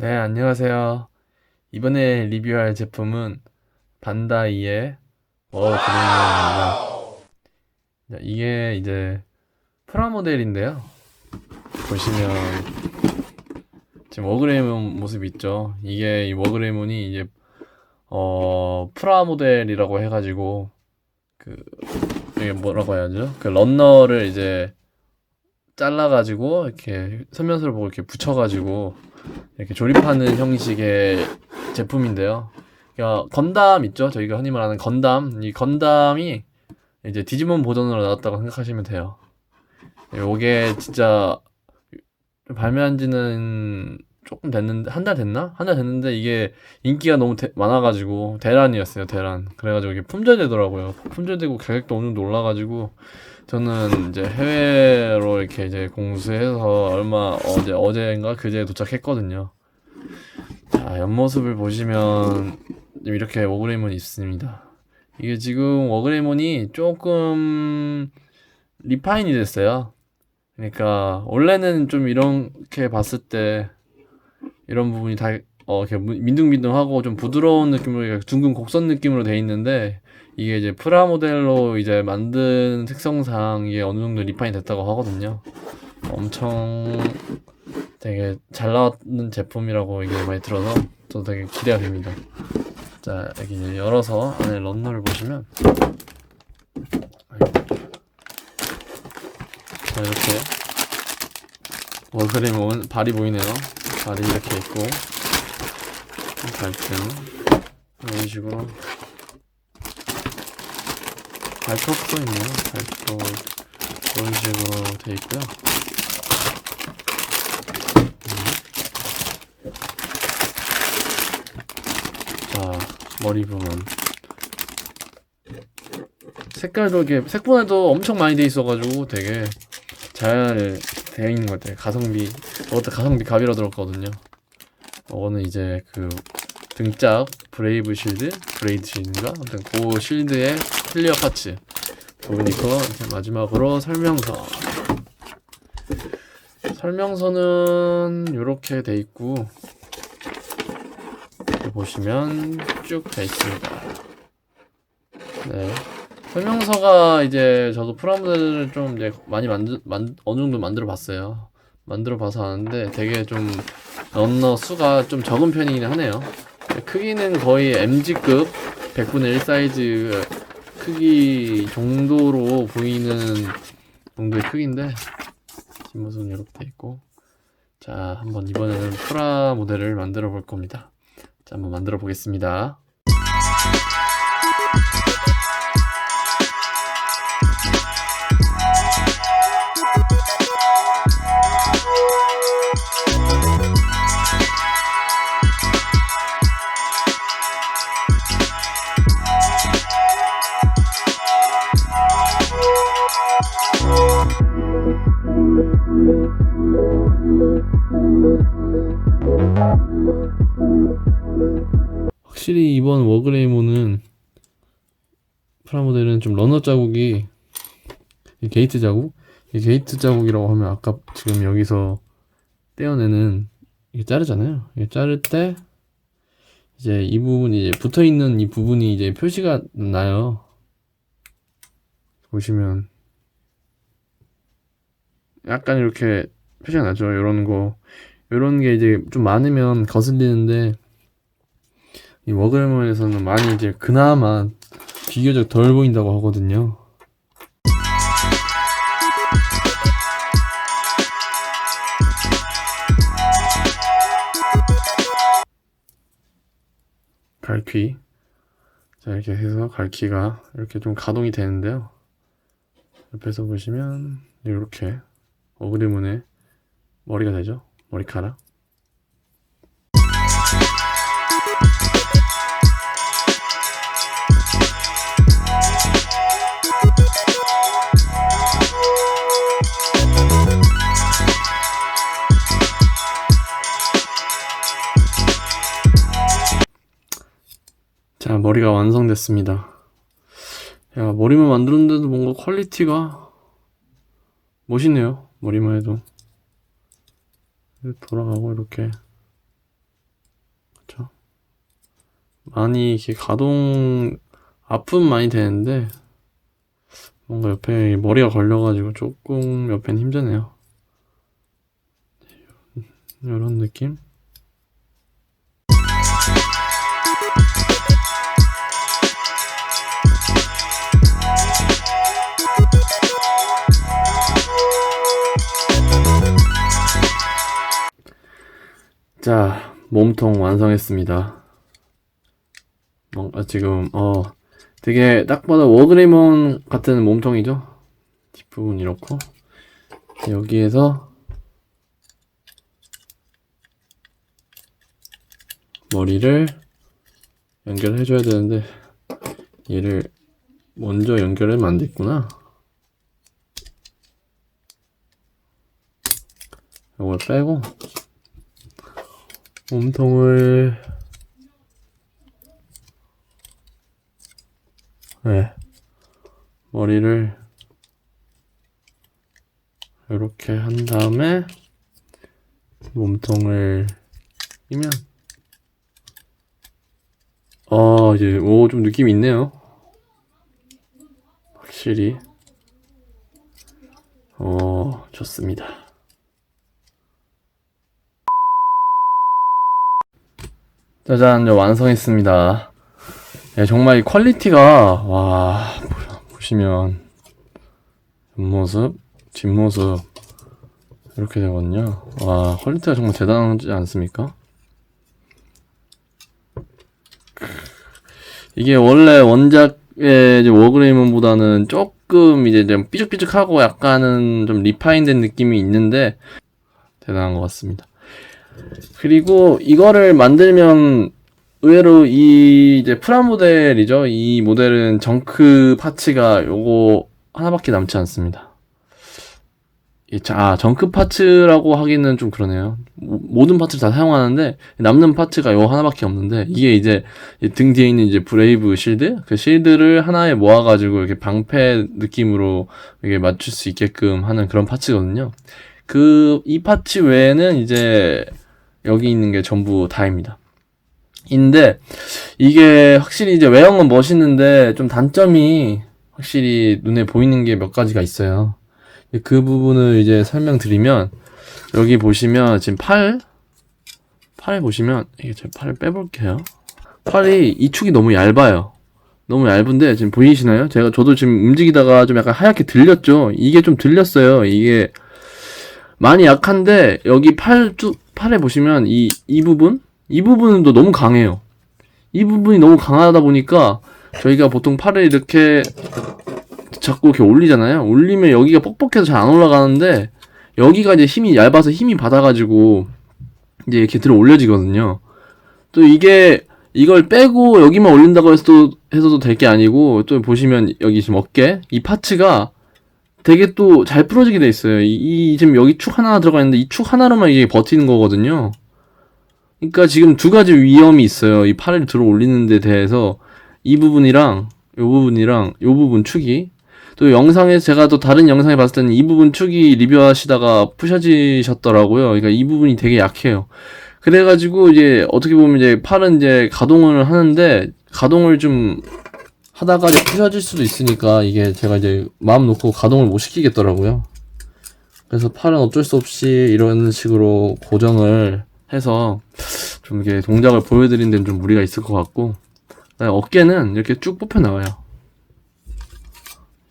네, 안녕하세요. 이번에 리뷰할 제품은 반다이의 워그레이몬입니다. 자, 이게 이제 프라모델인데요. 보시면 지금 워그레이몬 모습 있죠? 이게 이 워그레이몬이 이제 어 프라모델이라고 해가지고 그 이게 뭐라고 해야죠? 그 런너를 이제 잘라가지고 이렇게 설명서를 보고 이렇게 붙여가지고 이렇게 조립하는 형식의 제품인데요. 그러니까 건담 있죠? 저희가 흔히 말하는 건담. 이 건담이 이제 디지몬 버전으로 나왔다고 생각하시면 돼요. 요게 진짜 발매한 지는 조금 됐는데 한 달 됐나? 한 달 됐는데 이게 인기가 너무 대- 많아가지고 대란이었어요 대란. 그래가지고 이게 품절되더라고요. 품절되고 가격도 어느 정도 올라가지고 저는 이제 해외로 이렇게 이제 공수해서 얼마 어제 어제인가 그제 도착했거든요. 자 옆모습을 보시면 좀 이렇게 워그레이몬이 있습니다. 이게 지금 워그레이몬이 조금 리파인이 됐어요. 그러니까 원래는 좀 이렇게 봤을 때 이런 부분이 다 어, 이렇게 무- 민둥민둥하고 좀 부드러운 느낌으로 둥근 곡선 느낌으로 돼 있는데 이게 이제 프라모델로 이제 만든 특성상 이게 어느 정도 리파인 됐다고 하거든요. 엄청 되게 잘 나왔는 제품이라고 이게 많이 들어서 저도 되게 기대가 됩니다. 자, 여기 이제 열어서 안에 런너를 보시면 자, 이렇게 월그레몬 발이 보이네요. 발이 이렇게 있고 발등 이런 식으로 발톱도 있네요. 발톱 이런 식으로 돼 있고요. 음. 자 머리 부분 색깔도 이렇게 색분해도 엄청 많이 돼 있어가지고 되게 잘 되어 있는 것 같아요. 가성비 저것도 가성비 갑이라 들었거든요. 이거는 이제 그 등짝 브레이브 실드, 브레이드 실드인가? 아무튼 그 실드의 클리어 파츠 부분이 이제 마지막으로 설명서. 설명서는 이렇게 돼 있고 보시면 쭉 돼 있습니다. 네. 설명서가 이제 저도 프라모델을 좀 이제 많이 만들 만 어느 정도 만들어 봤어요. 만들어 봐서 아는데 되게 좀 런너 수가 좀 적은 편이긴 하네요. 크기는 거의 MG급 100분의 1 사이즈 크기 정도로 보이는 정도의 크기인데 뒷모습은 이렇게 돼 있고 자 한번 이번에는 프라 모델을 만들어 볼 겁니다. 자 한번 만들어 보겠습니다. 확실히 이번 워그레이몬은 프라모델은 좀 러너 자국이 이 게이트 자국 이 게이트 자국이라고 하면 아까 지금 여기서 떼어내는 이게 자르잖아요. 이게 자를 때 이제 이 부분이 이제 붙어 있는 이 부분이 이제 표시가 나요. 보시면 약간 이렇게 표시가 나죠. 이런 거 이런 게 이제 좀 많으면 거슬리는데 이 워그레몬에서는 많이 이제 그나마 비교적 덜 보인다고 하거든요. 갈퀴. 자, 이렇게 해서 갈퀴가 이렇게 좀 가동이 되는데요. 옆에서 보시면 이렇게 어그리문의 머리가 되죠. 머리카락. 자, 머리가 완성됐습니다. 야, 머리만 만들었는데도 뭔가 퀄리티가 멋있네요. 머리만 해도. 돌아가고 이렇게. 그렇죠 많이 이렇게 가동 아픔 많이 되는데 뭔가 옆에 머리가 걸려가지고 조금 옆엔 힘드네요. 네, 이런 느낌? 자, 몸통 완성했습니다. 뭔가 지금 어 되게 딱 봐도 워그레몬 같은 몸통이죠. 뒷부분 이렇고 여기에서 머리를 연결해 줘야 되는데 얘를 먼저 연결하면 안 됐구나. 이걸 빼고 몸통을 네 머리를 이렇게 한 다음에 몸통을 끼면 어 이제 오 좀 느낌이 있네요. 확실히. 어 좋습니다 짜잔 완성했습니다 예, 정말 이 퀄리티가 와 보- 보시면 옆모습 뒷모습 이렇게 되거든요 와 퀄리티가 정말 대단하지 않습니까? 이게 원래 원작의 워그레이먼보다는 조금 이제 좀 삐죽삐죽하고 약간은 좀 리파인된 느낌이 있는데 대단한 것 같습니다. 그리고 이거를 만들면 의외로 이 이제 프라모델이죠. 이 모델은 정크 파츠가 요거 하나밖에 남지 않습니다. 이 자- 아, 정크 파츠라고 하기는 좀 그러네요. 모- 모든 파츠를 다 사용하는데 남는 파츠가 요 하나밖에 없는데 이게 이제 이등 뒤에 있는 이제 브레이브 실드 그 실드를 하나에 모아가지고 이렇게 방패 느낌으로 이게 맞출 수 있게끔 하는 그런 파츠거든요. 그 이 파츠 외에는 이제 여기 있는 게 전부 다입니다. 인데 이게 확실히 이제 외형은 멋있는데 좀 단점이 확실히 눈에 보이는 게 몇 가지가 있어요. 그 부분을 이제 설명드리면 여기 보시면 지금 팔 팔 보시면 이게 제 팔을 빼볼게요. 팔이 이 축이 너무 얇아요. 너무 얇은데 지금 보이시나요? 제가 저도 지금 움직이다가 좀 약간 하얗게 들렸죠. 이게 좀 들렸어요. 이게 많이 약한데 여기 팔 쭉 팔에 보시면 이 이 부분 이 부분은 또 너무 강해요. 이 부분이 너무 강하다 보니까 저희가 보통 팔을 이렇게 자꾸 이렇게 올리잖아요. 올리면 여기가 뻑뻑해서 잘 안 올라가는데 여기가 이제 힘이 얇아서 힘이 받아가지고 이제 이렇게 들어 올려지거든요. 또 이게 이걸 빼고 여기만 올린다고 해서도 해서도 될 게 아니고 또 보시면 여기 지금 어깨 이 파츠가 되게 또잘 부러지게 돼 있어요. 이, 이 지금 여기 축 하나 들어가 있는데 이 축 하나로만 이게 버티는 거거든요. 그러니까 지금 두 가지 위험이 있어요. 이 팔을 들어 올리는 데 대해서 이 부분이랑 요 부분이랑 요 부분 축이 또 영상에 제가 또 다른 영상에 봤을 때는 이 부분 축이 리뷰하시다가 부셔지셨더라고요. 그러니까 이 부분이 되게 약해요. 그래가지고 이제 어떻게 보면 이제 팔은 이제 가동을 하는데 가동을 좀 하다가 이제 부셔질 수도 있으니까 이게 제가 이제 마음 놓고 가동을 못 시키겠더라고요. 그래서 팔은 어쩔 수 없이 이런 식으로 고정을 해서 좀 이렇게 동작을 보여드리는 데는 좀 무리가 있을 것 같고 그다음에 어깨는 이렇게 쭉 뽑혀 나와요.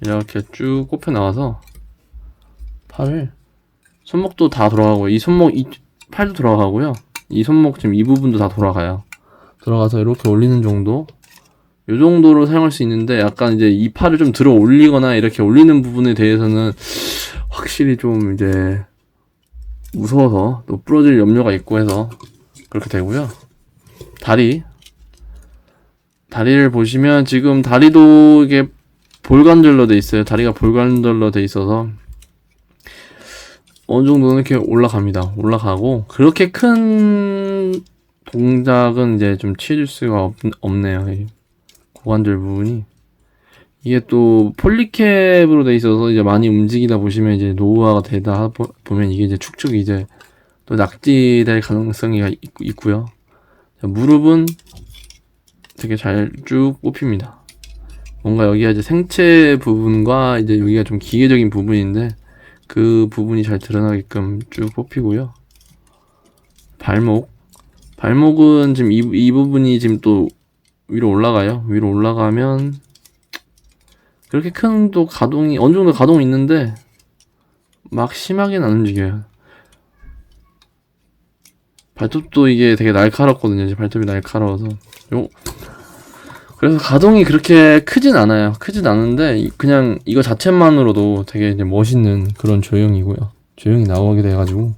이렇게 쭉 꼽혀 나와서 팔을 손목도 다 돌아가고 이 손목 이 팔도 돌아가고요. 이 손목 지금 이 부분도 다 돌아가요. 돌아가서 이렇게 올리는 정도. 요 정도로 사용할 수 있는데 약간 이제 이 팔을 좀 들어 올리거나 이렇게 올리는 부분에 대해서는 확실히 좀 이제 무서워서 또 부러질 염려가 있고 해서 그렇게 되고요. 다리 다리를 보시면 지금 다리도 이게 볼관절로 돼 있어요. 다리가 볼관절로 돼 있어서 어느 정도는 이렇게 올라갑니다. 올라가고 그렇게 큰 동작은 이제 좀 취해줄 수가 없, 없네요. 이 고관절 부분이 이게 또 폴리캡으로 돼 있어서 이제 많이 움직이다 보시면 이제 노후화가 되다 보- 보면 이게 이제 축축이 이제 또 낙지될 가능성이 있, 있고요. 자, 무릎은 되게 잘 쭉 뽑힙니다. 뭔가 여기가 이제 생체 부분과 이제 여기가 좀 기계적인 부분인데 그 부분이 잘 드러나게끔 쭉 뽑히고요. 발목. 발목은 지금 이, 이 부분이 지금 또 위로 올라가요. 위로 올라가면 그렇게 큰 또 가동이 어느 정도 가동이 있는데 막 심하게는 안 움직여요. 발톱도 이게 되게 날카롭거든요. 이제 발톱이 날카로워서 요 그래서 가동이 그렇게 크진 않아요. 크진 않은데 이- 그냥 이거 자체만으로도 되게 이제 멋있는 그런 조형이고요. 조형이 나오게 돼가지고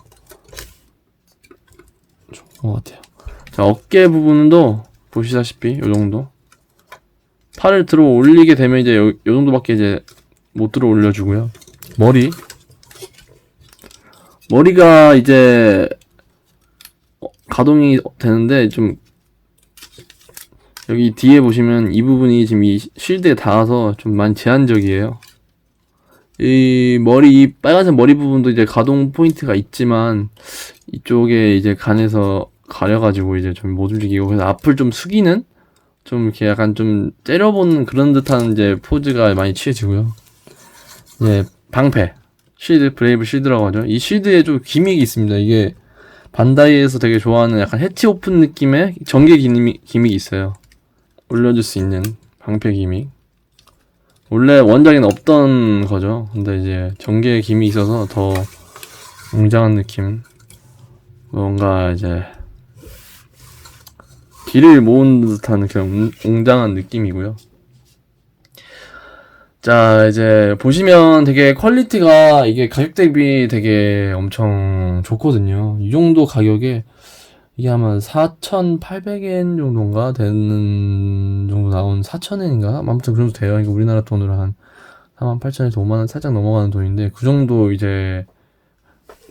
좋은 것 같아요. 자 어깨 부분도 보시다시피 요 정도 팔을 들어 올리게 되면 이제 요, 요 정도밖에 이제 못 들어 올려주고요. 머리 머리가 이제 어, 가동이 되는데 좀 여기 뒤에 보시면 이 부분이 지금 이 쉴드에 닿아서 좀 많이 제한적이에요. 이 머리 이 빨간색 머리 부분도 이제 가동 포인트가 있지만 이쪽에 이제 간에서 가려가지고 이제 좀 못 움직이고 그래서 앞을 좀 숙이는 좀 이렇게 약간 좀 째려보는 그런 듯한 이제 포즈가 많이 취해지고요. 예, 방패. 쉴드, 브레이브 쉴드라고 하죠. 이 쉴드에 좀 기믹이 있습니다. 이게 반다이에서 되게 좋아하는 약간 해치 오픈 느낌의 전개 기믹, 기믹이 있어요. 올려줄 수 있는 방패 기믹. 원래 원작에는 없던 거죠. 근데 이제 전개 기믹이 있어서 더 웅장한 느낌. 뭔가 이제 길을 모은 듯한 그런 웅- 웅장한 느낌이고요. 자, 이제 보시면 되게 퀄리티가 이게 가격 대비 되게 엄청 좋거든요. 이 정도 가격에 이게 아마 4,800엔 정도인가 되는 정도 나온 4,000엔인가? 아무튼 그 정도 돼요. 이거 우리나라 돈으로 한 48,000에서 5만원 살짝 넘어가는 돈인데 그 정도 이제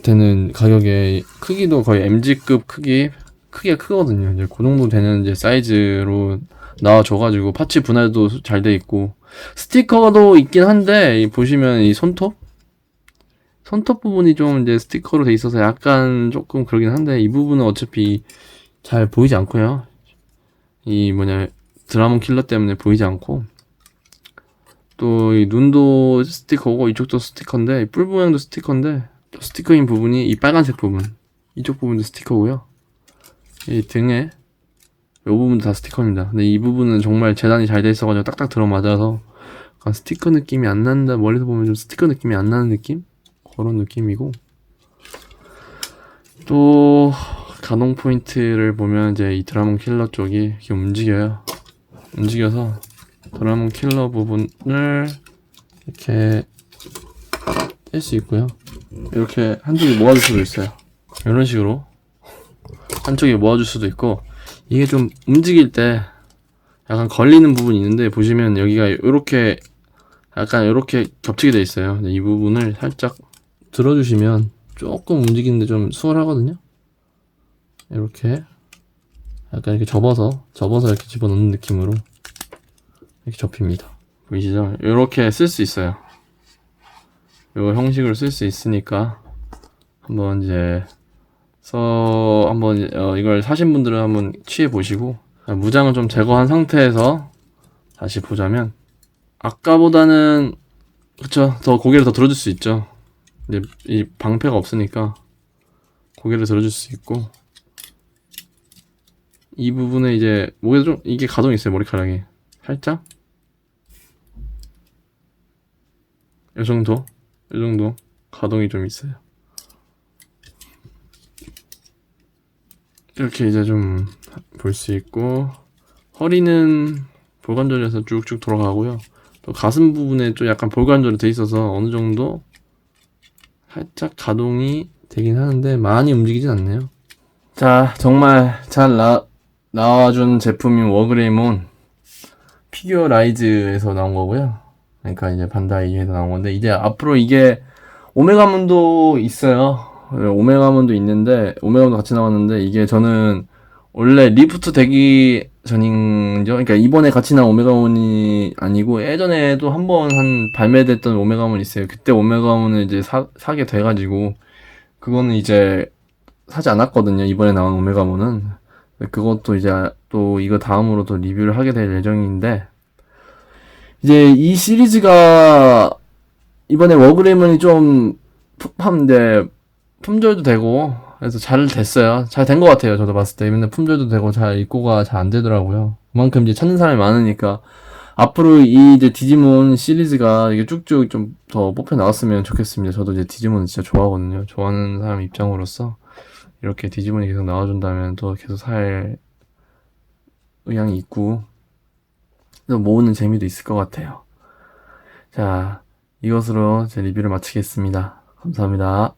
되는 가격에 크기도 거의 MG급 크기 크기가 크거든요. 이제 그 정도 되는 이제 사이즈로 나와줘가지고 파츠 분할도 잘 돼 있고 스티커도 있긴 한데 이 보시면 이 손톱 손톱 부분이 좀 이제 스티커로 돼 있어서 약간 조금 그러긴 한데 이 부분은 어차피 잘 보이지 않고요. 이 뭐냐 드라몬 킬러 때문에 보이지 않고 또 이 눈도 스티커고 이쪽도 스티커인데 이뿔 모양도 스티커인데 또 스티커인 부분이 이 빨간색 부분 이쪽 부분도 스티커고요. 이 등에 이 부분도 다 스티커입니다. 근데 이 부분은 정말 재단이 잘 돼 있어가지고 딱딱 들어맞아서 약간 스티커 느낌이 안 난다. 멀리서 보면 좀 스티커 느낌이 안 나는 느낌? 그런 느낌이고 또 가동 포인트를 보면 이제 이 드라몬 킬러 쪽이 이렇게 움직여요. 움직여서 드라몬 킬러 부분을 이렇게 뗄 수 있고요. 이렇게 한쪽에 모아줄 수도 있어요. 이런 식으로 한쪽에 모아줄 수도 있고 이게 좀 움직일 때 약간 걸리는 부분이 있는데 보시면 여기가 이렇게 약간 이렇게 겹치게 돼 있어요. 이 부분을 살짝 들어주시면 조금 움직이는데 좀 수월하거든요. 이렇게 약간 이렇게 접어서 접어서 이렇게 집어넣는 느낌으로 이렇게 접힙니다. 보이시죠? 이렇게 쓸 수 있어요. 이 형식으로 쓸수 있으니까 한번 이제 서 한번 어, 이걸 사신 분들은 한번 취해 보시고 무장을 좀 제거한 상태에서 다시 보자면 아까보다는 그쵸 더 고개를 더 들어줄 수 있죠. 근데 이 방패가 없으니까 고개를 들어줄 수 있고 이 부분에 이제 목에 좀 이게 가동이 있어요 머리카락이 살짝 이 정도 이 정도 가동이 좀 있어요. 이렇게 이제 좀 볼 수 있고 허리는 볼관절에서 쭉쭉 돌아가고요. 또 가슴 부분에 좀 약간 볼관절이 돼 있어서 어느 정도 살짝 가동이 되긴 하는데 많이 움직이진 않네요. 자, 정말 잘 나, 나와준 제품인 워그레이몬 피규어 라이즈에서 나온 거고요. 그러니까 이제 반다이에서 나온 건데 이제 앞으로 이게 오메가문도 있어요. 오메가문도 있는데 오메가문도 같이 나왔는데 이게 저는 원래 리프트 되기 전인죠. 그러니까 이번에 같이 나온 오메가문이 아니고 예전에도 한 번 한 발매됐던 오메가문 있어요. 그때 오메가문을 이제 사, 사게 돼가지고 그거는 이제 사지 않았거든요. 이번에 나온 오메가문은 그것도 이제 또 이거 다음으로 또 리뷰를 하게 될 예정인데 이제 이 시리즈가 이번에 워그레이먼이 좀 품- 한 이제 품절도 되고 그래서 잘 됐어요. 잘 된 것 같아요. 저도 봤을 때 맨날 품절도 되고 잘 입고가 잘 안 되더라고요. 그만큼 이제 찾는 사람이 많으니까 앞으로 이 이제 디지몬 시리즈가 이게 쭉쭉 좀 더 뽑혀 나왔으면 좋겠습니다. 저도 이제 디지몬 진짜 좋아하거든요. 좋아하는 사람 입장으로서 이렇게 디지몬이 계속 나와준다면 또 계속 살 의향이 있고 또 모으는 재미도 있을 것 같아요. 자, 이것으로 제 리뷰를 마치겠습니다. 감사합니다.